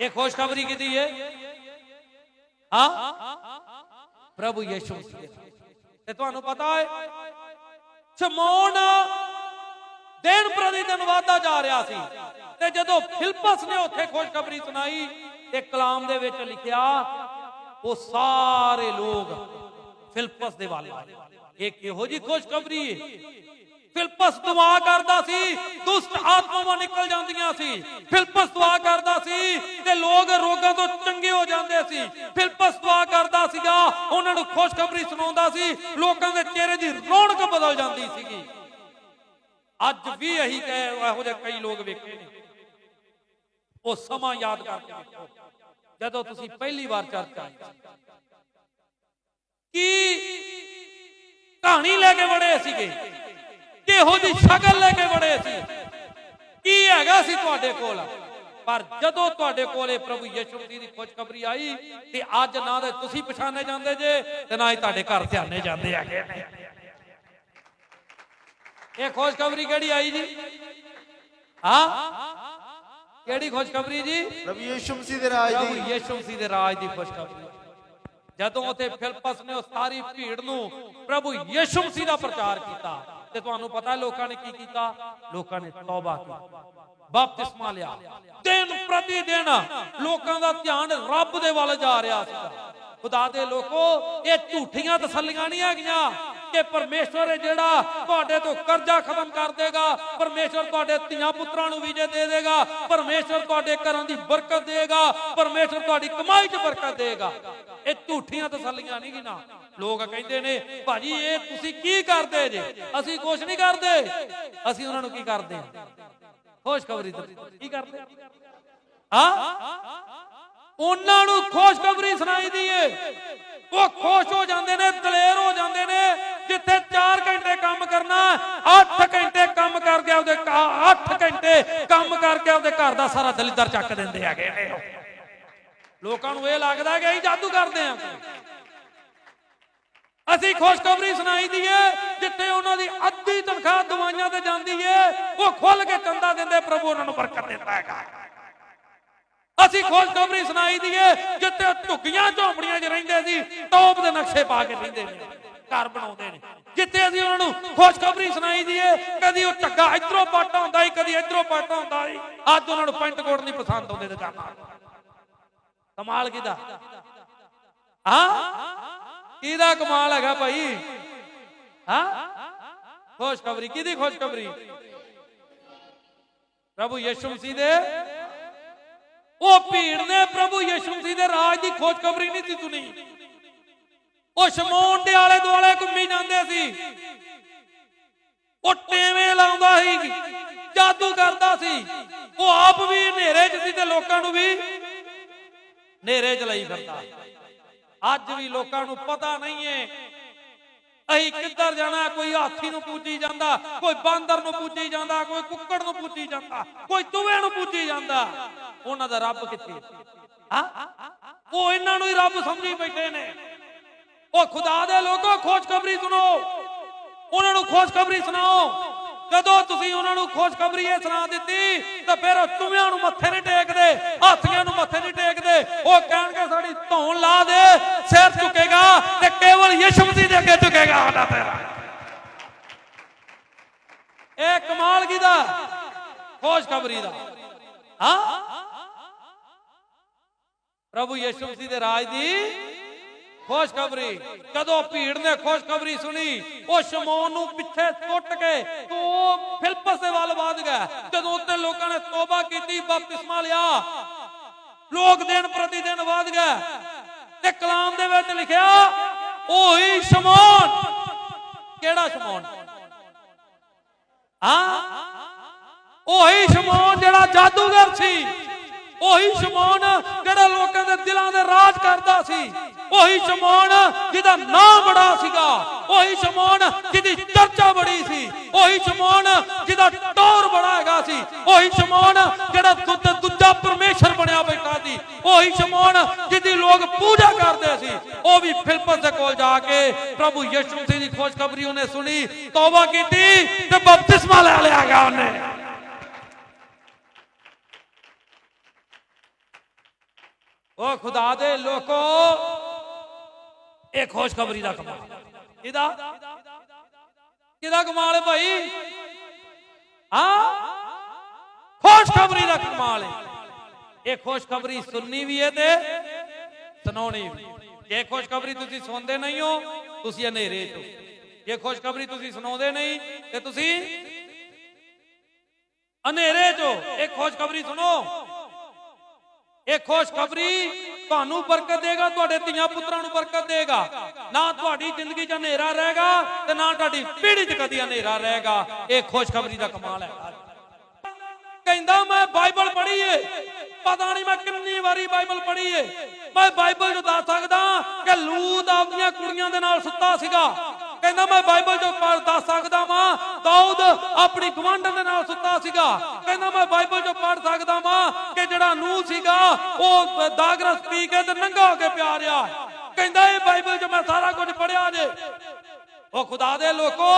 ਇਹ ਖੁਸ਼ਖਬਰੀ ਕਿਹਦੀ ਹੈ ਹਾਂ? ਪ੍ਰਭੂ ਯਿਸੂ ਮਸੀਹ ਤੇ ਤੁਹਾਨੂੰ ਪਤਾ ਹੈ ਸ਼ਮੌਨ ਦਿਨ ਪ੍ਰਤੀ ਦਿਨ ਵਾਧਾ ਜਾ ਰਿਹਾ ਸੀ। ਤੇ ਜਦੋਂ ਫਿਲਪਸ ਨੇ ਉੱਥੇ ਖੁਸ਼ਖਬਰੀ ਸੁਣਾਈ ਤੇ ਕਲਾਮ ਦੇ ਵਿੱਚ ਲਿਖਿਆ, ਉਹ ਸਾਰੇ ਲੋਕ ਫਿਲਪਸ ਦੇ ਵੱਲ। ਆਏ ਇਹ ਕਿਹੋ ਜੀ ਖੁਸ਼ਖਬਰੀ ਹੈ ਫਿਲਪਸ ਦੁਆ ਕਰਦਾ ਸੀ, ਦੁਸ਼ਟ ਆਤਮਾਵਾਂ ਨਿਕਲ ਜਾਂਦੀਆਂ ਸੀ। ਫਿਲਪਸ ਦੁਆ ਕਰਦਾ ਸੀ ਤੇ ਲੋਕ ਰੋਗਾਂ ਤੋਂ ਚੰਗੇ ਹੋ ਜਾਂਦੇ ਸੀ। ਫਿਲਪਸ ਦੁਆ ਕਰਦਾ ਸੀਗਾ, ਉਹਨਾਂ ਨੂੰ ਖੁਸ਼ਖਬਰੀ ਸੁਣਾਉਂਦਾ ਸੀ, ਲੋਕਾਂ ਦੇ ਚਿਹਰੇ ਦੀ ਰੌਣਕ ਬਦਲ ਜਾਂਦੀ ਸੀਗੀ। ਅੱਜ ਵੀ ਇਹੀ ਕਹੇ, ਇਹੋ ਜਿਹੇ ਕਈ ਲੋਕ ਵੇਖੇ ਨੇ। ਉਹ ਸਮਾਂ ਯਾਦ ਕਰਕੇ ਵੇਖੋ। ਜਦੋਂ ਤੁਸੀਂ ਪਹਿਲੀ ਵਾਰ ਚਰਚ ਆਏ ਸੀ। ਕਹਾਣੀ ਲੈ ਕੇ ਵੜੇ ਸੀਗੇ? ਕਿਹੋ ਜੀ ਸ਼ਕਲ ਲੈ ਕੇ ਵੜੇ ਸੀ? ਕੀ ਹੈਗਾ ਸੀ ਤੁਹਾਡੇ ਕੋਲ? ਪਰ ਜਦੋਂ ਤੁਹਾਡੇ ਕੋਲੇ ਪ੍ਰਭੂ ਯਿਸੂ ਮਸੀਹ ਦੀ ਖੁਸ਼ਖਬਰੀ ਆਈ ਤੇ ਅੱਜ ਨਾ ਤੇ ਤੁਸੀਂ ਪਛਾਣੇ ਜਾਂਦੇ ਜੇ ਤੇ ਨਾ ਹੀ ਤੁਹਾਡੇ ਘਰ ਧਿਆਨੇ ਜਾਂਦੇ ਹੈਗੇ ਨੇ। ਇਹ ਖੁਸ਼ਖਬਰੀ ਕਿਹੜੀ ਆਈ ਜੀ? ਹਾਂ? ਕਿਹੜੀ ਖੁਸ਼ਖਬਰੀ ਜੀ? ਪ੍ਰਭੂ ਯਿਸੂ ਮਸੀਹ ਦੇ ਰਾਜ ਪ੍ਰਭੂ ਦੀ ਯਿਸੂ ਮਸੀਹ ਦੇ ਰਾਜ ਦੀ ਖੁਸ਼ਖਬਰੀ। ਜਦੋਂ ਉਥੇ ਫਿਲਪਸ ਨੇ ਉਹ ਸਾਰੀ ਭੀੜ ਨੂੰ ਪ੍ਰਭੂ ਯਿਸੂ ਮਸੀਹ ਦਾ ਪ੍ਰਚਾਰ ਕੀਤਾ ਤੇ ਤੁਹਾਨੂੰ ਪਤਾ ਲੋਕਾਂ ਨੇ ਕੀ ਕੀਤਾ? ਲੋਕਾਂ ਨੇ ਤੌਬਾ ਕੀਤੀ, ਬਪਤਿਸਮਾ ਲਿਆ। ਦਿਨ ਪ੍ਰਤੀ ਦਿਨ ਲੋਕਾਂ ਦਾ ਧਿਆਨ ਰੱਬ ਦੇ ਵੱਲ ਜਾ ਰਿਹਾ ਸੀ ਖੁਦਾ ਦੇ ਲੋਕੋ, ਇਹ ਝੂਠੀਆਂ ਤਸੱਲੀਆਂ ਨਹੀਂ ਹੈਗੀਆਂ। ਕਿ ਪਰਮੇਸ਼ਵਰ ਜਿਹੜਾ ਤੁਹਾਡੇ ਤੋਂ ਕਰਜ਼ਾ ਖਤਮ ਕਰ ਦੇਗਾ, ਪਰਮੇਸ਼ਵਰ ਤੁਹਾਡੇ ਧੀਆਂ ਪੁੱਤਰਾਂ ਨੂੰ ਵੀਜੇ ਦੇ ਦੇਗਾ, ਪਰਮੇਸ਼ਵਰ ਤੁਹਾਡੇ ਘਰਾਂ ਦੀ ਬਰਕਤ ਦੇਗਾ, ਪਰਮੇਸ਼ਵਰ ਤੁਹਾਡੀ ਕਮਾਈ 'ਚ ਬਰਕਤ ਦੇਗਾ। ਇਹ ਝੂਠੀਆਂ ਤਸੱਲੀਆਂ ਨਹੀਂ ਗਿਨਾ। ਲੋਕ ਕਹਿੰਦੇ ਨੇ, ਭਾਜੀ, ਇਹ ਤੁਸੀਂ ਕੀ ਕਰਦੇ ਜੇ? ਅਸੀਂ ਕੁਝ ਨਹੀਂ ਕਰਦੇ। ਅਸੀਂ ਉਹਨਾਂ ਨੂੰ ਕੀ ਕਰਦੇ ਹਾਂ ਖੁਸ਼ਖਬਰੀ ਕੀ ਕਰਦੇ? ਹਾਂ? ਉਹਨਾਂ ਨੂੰ ਖੁਸ਼ਖਬਰੀ ਸੁਣਾਈ ਦੀ ਏ। ਉਹ ਖੁਸ਼ ਹੋ ਜਾਂਦੇ ਨੇ, ਦਲੇਰ ਹੋ ਜਾਂਦੇ ਨੇ। ਜਿੱਥੇ 4 ਘੰਟੇ ਕੰਮ ਕਰਨਾ 8 ਘੰਟੇ ਕੰਮ ਕਰਕੇ ਆਪਦੇ 8 ਘੰਟੇ ਕੰਮ ਕਰਕੇ ਆਪਦੇ ਘਰ ਦਾ ਸਾਰਾ ਦਲਿੱਦਰ ਚੱਕ ਦਿੰਦੇ ਹੈਗੇ ਨੇ ਲੋਕਾਂ ਨੂੰ ਇਹ ਲੱਗਦਾ ਕਿ ਅਸੀਂ ਜਾਦੂ ਕਰਦੇ ਆਂ ਅਸੀਂ ਖੁਸ਼ਖਬਰੀ ਸੁਣਾਈ ਦੀ ਏ, ਜਿੱਥੇ ਉਹਨਾਂ ਦੀ ਅੱਧੀ ਤਨਖਾਹ ਦਵਾਈਆਂ ਤੇ ਜਾਂਦੀ ਏ, ਉਹ ਖੁੱਲ ਕੇ ਚੰਦਾ ਦਿੰਦੇ ਪ੍ਰਭੂ ਉਹਨਾਂ ਨੂੰ ਬਰਕਤ ਦਿੰਦਾ ਹੈਗਾ। ਅਸੀਂ ਖੁਸ਼ਖਬਰੀ ਸੁਣਾਈ ਦੀ ਏ, ਜਿੱਥੇ ਉਹ ਝੁੱਗੀਆਂ ਝੌਂਪੜੀਆਂ 'ਚ ਰਹਿੰਦੇ ਸੀ, ਟੌਪ ਦੇ ਨਕਸ਼ੇ ਪਾ ਕੇ ਰਹਿੰਦੇ ਨੇ ਘਰ ਬਣਾਉਂਦੇ ਨੇ। ਜਿੱਥੇ ਅਸੀਂ ਉਹਨਾਂ ਨੂੰ ਖੁਸ਼ਖਬਰੀ ਸੁਣਾਈ ਦੀ ਕਦੀ ਉਹ ਝੱਗਾ ਇਧਰੋਂ ਪਾਟਾ ਹੁੰਦਾ ਸੀ ਕਦੀ ਇਧਰੋਂ ਪਾਟਾ ਹੁੰਦਾ ਸੀ ਅੱਜ ਉਹਨਾਂ ਨੂੰ ਪੈਂਟ ਨਹੀਂ ਪਸੰਦ ਆਉਂਦੇ ਦੁਕਾਨਾਂ ਕਮਾਲ ਕਿਦਾ ਹਾਂ? ਕਿਹਦਾ ਕਮਾਲ ਹੈਗਾ ਭਾਈ? ਹਾਂ? ਖੁਸ਼ਖਬਰੀ, ਕਿਹਦੀ ਖੁਸ਼ਖਬਰੀ? ਪ੍ਰਭੂ ਯਿਸੂ ਮਸੀਹ ਦੇ। ਉਹ ਭੀੜ ਨੇ ਪ੍ਰਭੂ ਯਿਸੂ ਮਸੀਹ ਦੇ ਰਾਜ ਦੀ ਖੋਜ ਖਬਰੀ ਨਹੀਂ ਸੀ ਸੁਣੀ ਉਹ ਸ਼ਮੌਨ ਦੇ ਆਲੇ ਦੁਆਲੇ ਘੁੰਮੀ ਜਾਂਦੇ ਸੀ। ਉਹ ਟੇਵੇਂ ਲਾਉਂਦਾ ਸੀ। ਜਾਦੂ ਕਰਦਾ ਸੀ। ਉਹ ਆਪ ਵੀ ਹਨੇਰੇ 'ਚ ਸੀ ਤੇ ਲੋਕਾਂ ਨੂੰ ਵੀ ਹਨੇਰੇ 'ਚ ਲਈ ਫਿਰਦਾ। ਅੱਜ ਵੀ ਲੋਕਾਂ ਨੂੰ ਪਤਾ ਨਹੀਂ ਏ। ਅਸੀਂ ਕਿੱਧਰ ਜਾਣਾ, ਕੋਈ ਹਾਥੀ ਨੂੰ ਪੂਜੀ ਜਾਂਦਾ, ਕੋਈ ਬਾਂਦਰ ਨੂੰ ਪੂਜੀ ਜਾਂਦਾ, ਕੋਈ ਕੁੱਕੜ ਨੂੰ ਪੂਜੀ ਜਾਂਦਾ, ਕੋਈ ਚੂਹੇ ਨੂੰ ਪੂਜੀ ਜਾਂਦਾ। ਉਹਨਾਂ ਦਾ ਰੱਬ ਕਿੱਥੇ ਹਾਂ? ਉਹ ਇਹਨਾਂ ਨੂੰ ਹੀ ਰੱਬ ਸਮਝੀ ਬੈਠੇ ਨੇ। ਉਹ ਖੁਦਾ ਦੇ ਲੋਕੋ ਖੁਸ਼ਖਬਰੀ ਸੁਣੋ। ਉਹਨਾਂ ਨੂੰ ਖੁਸ਼ਖਬਰੀ ਸੁਣਾਓ। ਜਦੋਂ ਤੁਸੀਂ ਉਹਨਾਂ ਨੂੰ ਖੁਸ਼ਖਬਰੀ ਇਹ ਸੁਣਾ ਦਿੱਤੀ, ਤਾਂ ਫਿਰ ਉਹ ਚੂਹਿਆਂ ਨੂੰ ਮੱਥੇ ਨਹੀਂ ਟੇਕਦੇ, ਹਾਥੀਆਂ ਨੂੰ ਮੱਥੇ ਨਹੀਂ ਟੇਕਦੇ। ਉਹ ਕਹਿਣਗੇ, ਸਾਡੀ ਧੌਣ ਲਾ ਦੇ, ਸਿਰ ਝੁਕੇਗਾ ਤੇ ਕੇਵਲ ਯਿਸੂ ਮਸੀਹ ਦੇ ਅੱਗੇ ਝੁਕੇਗਾ ਸਾਡਾ ਤੇਰਾ। ਇਹ ਕਮਾਲ ਕੀਦਾ ਖੁਸ਼ਖਬਰੀ ਦਾ। ਹਾਂ? ਪ੍ਰਭੂ ਯਿਸੂ ਮਸੀਹ ਦੇ ਰਾਜ ਦੀ ਖੁਸ਼ਖਬਰੀ। ਜਦੋਂ ਭੀੜ ਨੇ ਖੁਸ਼ਖਬਰੀ ਸੁਣੀ? ਉਹ ਸ਼ਮੌਨ ਨੂੰ ਪਿੱਛੇ ਸੁੱਟ ਕੇ ਉਹ ਫਿਲਪਸ ਦੇ ਵੱਲ ਵਧ ਗਿਆ। ਜਦੋਂ ਉੱਤੇ ਲੋਕਾਂ ਨੇ ਤੋਬਾ ਕੀਤੀ ਬਪਤਿਸਮਾ ਲਿਆ। ਲੋਕ ਦਿਨ ਪ੍ਰਤੀ ਦਿਨ ਵਧ ਗਏ ਤੇ ਕਲਾਮ ਦੇ ਵਿੱਚ ਲਿਖਿਆ, ਉਹੀ ਸ਼ਮੌਨ। ਕਿਹੜਾ ਸ਼ਮੌਨ? ਹਾਂ? ਉਹੀ ਸ਼ਮੌਨ ਜਿਹੜਾ ਜਾਦੂਗਰ ਸੀ। ਉਹੀ ਸ਼ਮੌਨ ਜਿਹੜਾ ਲੋਕਾਂ ਦੇ ਦਿਲਾਂ ਦੇ ਰਾਜ ਕਰਦਾ ਸੀ। ਉਹੀ ਸ਼ਮੌਨ ਜਿਹਦਾ ਨਾਮ ਬੜਾ ਸੀਗਾ। ਉਹੀ ਸ਼ਮੌਨ ਜਿਹਦੀ ਚਰਚਾ ਬੜੀ ਸੀ। ਉਹੀ ਸ਼ਮੌਨ ਜਿਹਦਾ ਟੌਰ ਬੜਾ ਹੈਗਾ ਸੀ। ਉਹੀ ਸ਼ਮੌਨ ਜਿਹੜਾ ਦੁੱਧ ਦੂਜਾ ਪਰਮੇਸ਼ਰ ਬਣਿਆ ਬੈਠਾ ਸੀ। ਉਹੀ ਸ਼ਮੌਨ ਜਿਹਦੀ ਲੋਕ ਪੂਜਾ ਕਰਦੇ ਸੀ। ਉਹ ਵੀ ਫਿਲਪਸ ਦੇ ਕੋਲ ਜਾ ਕੇ ਪ੍ਰਭੂ ਯਿਸੂ ਮਸੀਹ ਦੀ ਖੁਸ਼ਖਬਰੀ ਉਹਨੇ ਸੁਣੀ, ਤੌਬਾ ਕੀਤੀ ਤੇ ਬਪਤਿਸਮਾ ਲੈ ਲਿਆ ਗਿਆ ਉਹਨੇ। ਉਹ ਖੁਦਾ ਦੇ ਲੋਕੋ, ਇਹ ਖੁਸ਼ਖਬਰੀ ਦਾ ਕਮਾਲ। ਇਹਦਾ ਕਿਹਦਾ ਕਮਾਲ ਹੈ ਭਾਈ? ਹਾਂ? ਖੁਸ਼ਖਬਰੀ ਦਾ ਕਮਾਲ ਹੈ। ਇਹ ਖੁਸ਼ਖਬਰੀ ਸੁਣਨੀ ਵੀ ਹੈ ਤੇ ਸੁਣਾਉਣੀ ਵੀ ਜੇ ਖੁਸ਼ਖਬਰੀ ਤੁਸੀਂ ਸੁਣਦੇ ਨਹੀਂ ਹੋ, ਤੁਸੀਂ ਹਨੇਰੇ 'ਚ। ਹੋ ਜੇ ਖੁਸ਼ਖਬਰੀ ਤੁਸੀਂ ਸੁਣਾਉਂਦੇ ਨਹੀਂ, ਤੇ ਤੁਸੀਂ ਹਨੇਰੇ 'ਚ। ਹੋ ਇਹ ਖੁਸ਼ਖਬਰੀ ਸੁਣੋ। ਇਹ ਖੁਸ਼ਖਬਰੀ ਤੁਹਾਨੂੰ ਬਰਕਤ ਦੇਗਾ, ਤੁਹਾਡੇ ਧੀਆਂ ਪੁੱਤਰਾਂ ਨੂੰ ਬਰਕਤ ਦੇਗਾ। ਨਾ ਤੁਹਾਡੀ ਜ਼ਿੰਦਗੀ 'ਚ ਹਨੇਰਾ ਰਹੇਗਾ ਤੇ ਨਾ ਤੁਹਾਡੀ ਪੀੜ੍ਹੀ 'ਚ ਕਦੀ ਹਨੇਰਾ ਰਹੇਗਾ। ਇਹ ਖੁਸ਼ਖਬਰੀ ਦਾ ਕਮਾਲ ਹੈ। ਕਹਿੰਦਾ, ਮੈਂ ਬਾਈਬਲ ਪੜ੍ਹੀ ਏ ਪਤਾ ਨਹੀਂ ਮੈਂ ਕਿੰਨੀ ਵਾਰੀ ਬਾਈਬਲ ਪੜ੍ਹੀ ਏ ਮੈਂ ਬਾਈਬਲ 'ਚ ਦੱਸ ਸਕਦਾ ਕਿ ਲੂਤ ਆਪਣੀਆਂ ਕੁੜੀਆਂ ਦੇ ਨਾਲ ਸੁੱਤਾ ਸੀਗਾ। ਕਹਿੰਦਾ ਮੈਂ ਬਾਈਬਲ ਚੋਂ ਪੜ੍ਹ ਦੱਸ ਸਕਦਾ ਵਾਂ, ਦਾਊਦ ਆਪਣੀ ਗਵੰਡਨ ਦੇ ਨਾਲ ਸੁੱਤਾ ਸੀਗਾ। ਕਹਿੰਦਾ ਮੈਂ ਬਾਈਬਲ ਚੋਂ ਪੜ੍ਹ ਸਕਦਾ ਵਾਂ ਕਿ ਜਿਹੜਾ ਨੂਹ ਸੀਗਾ, ਉਹ ਦਾਗਰਸ ਪੀ ਕੇ ਤੇ ਨੰਗਾ ਹੋ ਕੇ ਪਿਆ ਰਿਹਾ ਕਹਿੰਦਾ ਇਹ ਬਾਈਬਲ 'ਚ ਮੈਂ ਸਾਰਾ ਕੁਝ ਪੜਿਆ ਜੇ। ਉਹ ਖੁਦਾ ਦੇ ਲੋਕੋ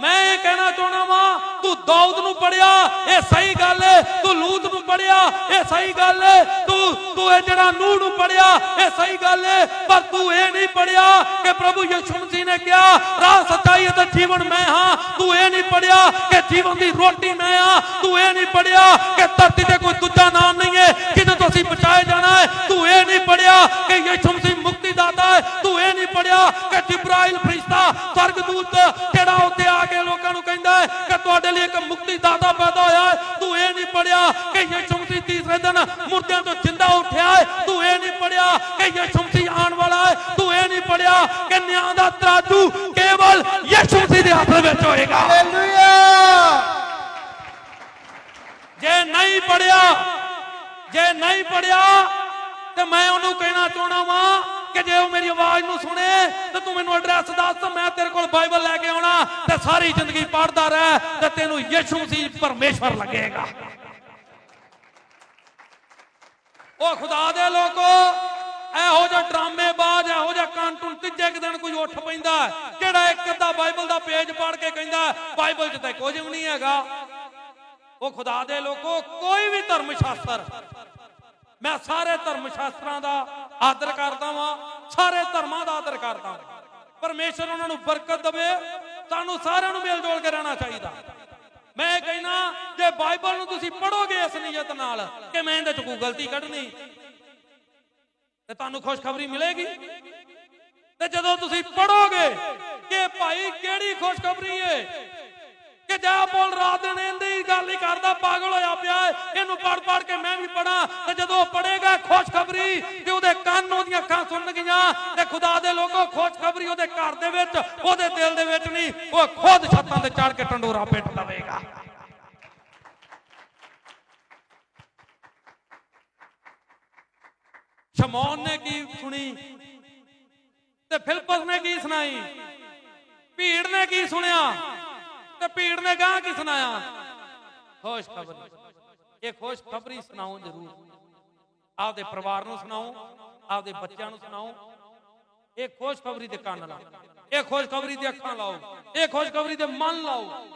ਮੈਂ ਇਹ ਕਹਿਣਾ ਚਾਹਣਾ ਵਾਂ, ਤੂੰ ਦਾਊਦ ਨੂੰ ਪੜਿਆ ਇਹ ਸਹੀ ਗੱਲ ਏ। ਤੂੰ ਲੂਤ ਨੂੰ ਪੜਿਆ ਇਹ ਸਹੀ ਗੱਲ ਏ। ਤੂੰ ਤੂੰ ਇਹ ਜਿਹੜਾ ਨੂਹ ਨੂੰ ਪੜਿਆ ਇਹ ਸਹੀ ਗੱਲ ਏ। ਪਰ ਤੂੰ ਇਹ ਨਹੀਂ ਪੜਿਆ ਕਿ ਪ੍ਰਭੂ ਯਿਸੂ ਮਸੀਹ ਨੇ ਕਿਹਾ, ਰਾਹ ਸੱਚਾਈ ਅਤੇ ਜੀਵਨ ਮੈਂ ਹਾਂ। ਤੂੰ ਇਹ ਨਹੀਂ ਪੜਿਆ ਕਿ ਜੀਵਨ ਦੀ ਰੋਟੀ ਮੈਂ ਹਾਂ। ਤੂੰ ਇਹ ਨਹੀਂ ਪੜਿਆ ਕਿ ਧਰਤੀ ਤੇ ਕੋਈ ਦੂਜਾ ਨਾਮ ਨਹੀਂ ਹੈ ਜਿਹਦੇ ਤੁਸੀਂ ਅਸੀਂ ਬਚਾਏ ਜਾਣਾ ਹੈ ਤੂੰ ਇਹ ਨਹੀਂ ਪੜਿਆ ਕਿ ਯਿਸੂ ਮਸੀਹ ਮੁਕਤੀ ਦਾਤਾ ਤੂੰ ਇਹ ਨਹੀਂ ਪੜਿਆ ਕਿ ਜਿਬਰਾਇਲ ਫਰਿਸ਼ਤਾ ਸਰਗਦੂਤ ਜਿਹੜਾ ਉੱਤੇ ਆ ਕੇ ਲੋਕਾਂ ਨੂੰ ਕਹਿੰਦਾ ਹੈ ਕਿ ਤੁਹਾਡੇ ਲਈ ਇੱਕ ਮੁਕਤੀ ਦਾਤਾ ਪੈਦਾ ਹੋਇਆ ਤੂੰ ਇਹ ਨਹੀਂ ਪੜਿਆ ਕਿ ਯਿਸੂ ਮਸੀਹ ਤੀਸਰੇ ਦਿਨ ਮੁਰਦਿਆਂ ਤੋਂ ਜਿੰਦਾ ਉੱਠਿਆ ਹੈ ਤੂੰ ਇਹ ਨਹੀਂ ਪੜਿਆ ਕਿ ਯਿਸੂ ਮਸੀਹ ਆਉਣ ਵਾਲਾ ਹੈ ਤੂੰ ਇਹ ਨਹੀਂ ਪੜਿਆ ਕਿ ਨਿਆਂ ਦਾ ਤਰਾਜੂ ਕੇਵਲ ਯਿਸੂ ਮਸੀਹ ਦੇ ਹੱਥ ਵਿੱਚ ਹੋਏਗਾ। ਹਾਲੇਲੂਇਆ। ਜੇ ਨਹੀਂ ਪੜਿਆ ਜੇ ਨਹੀਂ ਪੜਿਆ ਤੇ ਮੈਂ ਉਹਨੂੰ ਕਹਿਣਾ ਚਾਹਣਾ ਵਾਂ ਕਿ ਜੇ ਉਹ ਮੇਰੀ ਆਵਾਜ਼ ਨੂੰ ਸੁਣੇ, ਤੇ ਤੂੰ ਮੈਨੂੰ ਐਡਰੈਸ ਦੱਸ, ਤੇ ਮੈਂ ਤੇਰੇ ਕੋਲ ਬਾਈਬਲ ਲੈ ਕੇ ਆਉਣਾ, ਤੇ ਸਾਰੀ ਜ਼ਿੰਦਗੀ ਪੜ੍ਹਦਾ ਰਹਿ, ਤੇ ਤੈਨੂੰ ਯਿਸੂ ਮਸੀਹ ਪਰਮੇਸ਼ਵਰ ਲੱਗੇਗਾ। ਉਹ ਖੁਦਾ ਦੇ ਲੋਕੋ, ਇਹੋ ਜਿਹਾ ਡਰਾਮੇਬਾਜ਼, ਇਹੋ ਜਿਹਾ ਕਾਂਟੂਨ ਤੀਜੇ ਕੁ ਦਿਨ ਕੋਈ ਉੱਠ ਪੈਂਦਾ, ਕਿਹੜਾ ਇੱਕ ਅੱਧਾ ਬਾਈਬਲ ਦਾ ਪੇਜ ਪੜ੍ਹ ਕੇ ਕਹਿੰਦਾ ਬਾਈਬਲ 'ਚ ਤਾਂ ਕੁਝ ਵੀ ਨਹੀਂ ਹੈਗਾ। ਉਹ ਖੁਦਾ ਦੇ ਲੋਕੋ, ਕੋਈ ਵੀ ਧਰਮ ਸ਼ਾਸਤਰ ਮੈਂ ਸਾਰੇ ਧਰਮ ਸ਼ਾਸਤਰਾਂ ਦਾ ਆਦਰ ਕਰਦਾ ਵਾਂ, ਸਾਰੇ ਧਰਮਾਂ ਦਾ ਆਦਰ ਕਰਦਾ ਵਾਂ। ਪਰਮੇਸ਼ਰ ਉਹਨਾਂ ਨੂੰ ਬਰਕਤ ਦੇਵੇ, ਸਾਨੂੰ ਸਾਰਿਆਂ ਨੂੰ ਮਿਲ ਜੁਲ ਕੇ ਰਹਿਣਾ ਚਾਹੀਦਾ। ਮੈਂ ਕਹਿੰਦਾ ਜੇ ਬਾਈਬਲ ਨੂੰ ਤੁਸੀਂ ਪੜੋਗੇ ਇਸ ਨੀਅਤ ਨਾਲ, ਕਿ ਮੈਂ ਇਹਦੇ ਚ ਕੋਈ ਗਲਤੀ ਕੱਢਣੀ, ਤੇ ਤੁਹਾਨੂੰ ਖੁਸ਼ਖਬਰੀ ਮਿਲੇਗੀ? ਤੇ ਜਦੋਂ ਤੁਸੀਂ ਪੜੋਗੇ ਕਿ ਭਾਈ ਕਿਹੜੀ ਖੁਸ਼ਖਬਰੀ ਏ ਕਿ ਜਾ ਬੋਲ ਰਾਤ ਦਿਨ ਇਹਦੀ ਗੱਲ ਹੀ ਕਰਦਾ, ਪਾਗਲ ਹੋਇਆ ਪਿਆ ਇਹਨੂੰ ਪੜ ਪੜ ਕੇ ਮੈਂ ਵੀ ਪੜਾਂ ਤੇ ਜਦੋਂ ਪੜੇਗਾ ਖੁਸ਼ਖਬਰੀ ਤੇ ਉਹਦੇ ਕੰਨ ਉਹਦੀਆਂ ਅੱਖਾਂ ਸੁਣਨ ਗਈਆਂ ਤੇ ਖੁਦਾ ਦੇ ਲੋਕੋ ਖੁਸ਼ਖਬਰੀ ਉਹਦੇ ਘਰ ਦੇ ਵਿੱਚ, ਉਹਦੇ ਦਿਲ ਦੇ ਵਿੱਚ ਨਹੀਂ, ਉਹ ਖੁਦ ਛੱਤਾਂ ਤੇ ਚੜ ਕੇ ਟੰਡੋਰਾ ਪਿੱਟ ਲਵੇਗਾ ਸ਼ਮੌਨ ਨੇ ਕੀ ਸੁਣੀ? ਤੇ ਫਿਲਪਸ ਨੇ ਕੀ ਸੁਣਾਈ? ਭੀੜ ਨੇ ਕੀ ਸੁਣਿਆ? ਤੇ ਭੀੜ ਨੇ ਗਾਂ ਕੀ ਸੁਣਾਇਆ? ਖੁਸ਼ ਖਬਰੀ ਇਹ ਖੁਸ਼ ਖਬਰੀ ਸੁਣਾਓ ਜਰੂਰ। ਆਪਦੇ ਪਰਿਵਾਰ ਨੂੰ ਸੁਣਾਓ, ਆਪਦੇ ਬੱਚਿਆਂ ਨੂੰ ਸੁਣਾਓ। ਇਹ ਖੁਸ਼ ਖਬਰੀ ਦੇ ਕੰਨ ਲਾਓ। ਇਹ ਖੁਸ਼ ਖਬਰੀ ਦੇ ਅੱਖਾਂ ਲਾਓ। ਇਹ ਖੁਸ਼ ਖਬਰੀ ਦੇ ਮਨ ਲਾਓ।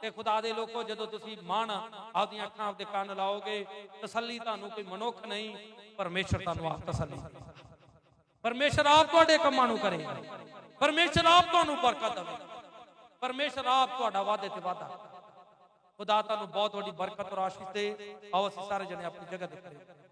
ਤੇ ਖੁਦਾ ਦੇ ਲੋਕੋ, ਜਦੋਂ ਤੁਸੀਂ ਮਨ ਆਪਦੀਆਂ ਅੱਖਾਂ ਆਪਦੇ ਕੰਨ ਲਾਓਗੇ, ਤਸੱਲੀ ਤੁਹਾਨੂੰ ਕੋਈ ਮਨੁੱਖ ਨਹੀਂ, ਪਰਮੇਸ਼ਰ ਤੁਹਾਨੂੰ ਆਪ ਤਸੱਲੀ ਕਰੇਗਾ ਪਰਮੇਸ਼ਰ ਆਪ ਤੁਹਾਡੇ ਕੰਮਾਂ ਨੂੰ ਕਰੇ। ਪਰਮੇਸ਼ਰ ਆਪ ਤੁਹਾਨੂੰ ਬਰਕਤ ਦੇਵੇ। ਪਰਮੇਸ਼ਰ ਆਪ ਤੁਹਾਡਾ ਵਾਅਦੇ ਤੇ ਵਾਦਾ ਖੁਦਾ ਤੁਹਾਨੂੰ ਬਹੁਤ ਵੱਡੀ ਬਰਕਤ ਔਰ ਆਸ਼ੀਸ਼ ਦੇ। ਆਓ ਅਸੀਂ ਸਾਰੇ ਜਣੇ ਆਪਣੀ ਜਗ੍ਹਾ ਤੇ ਖੜੇ।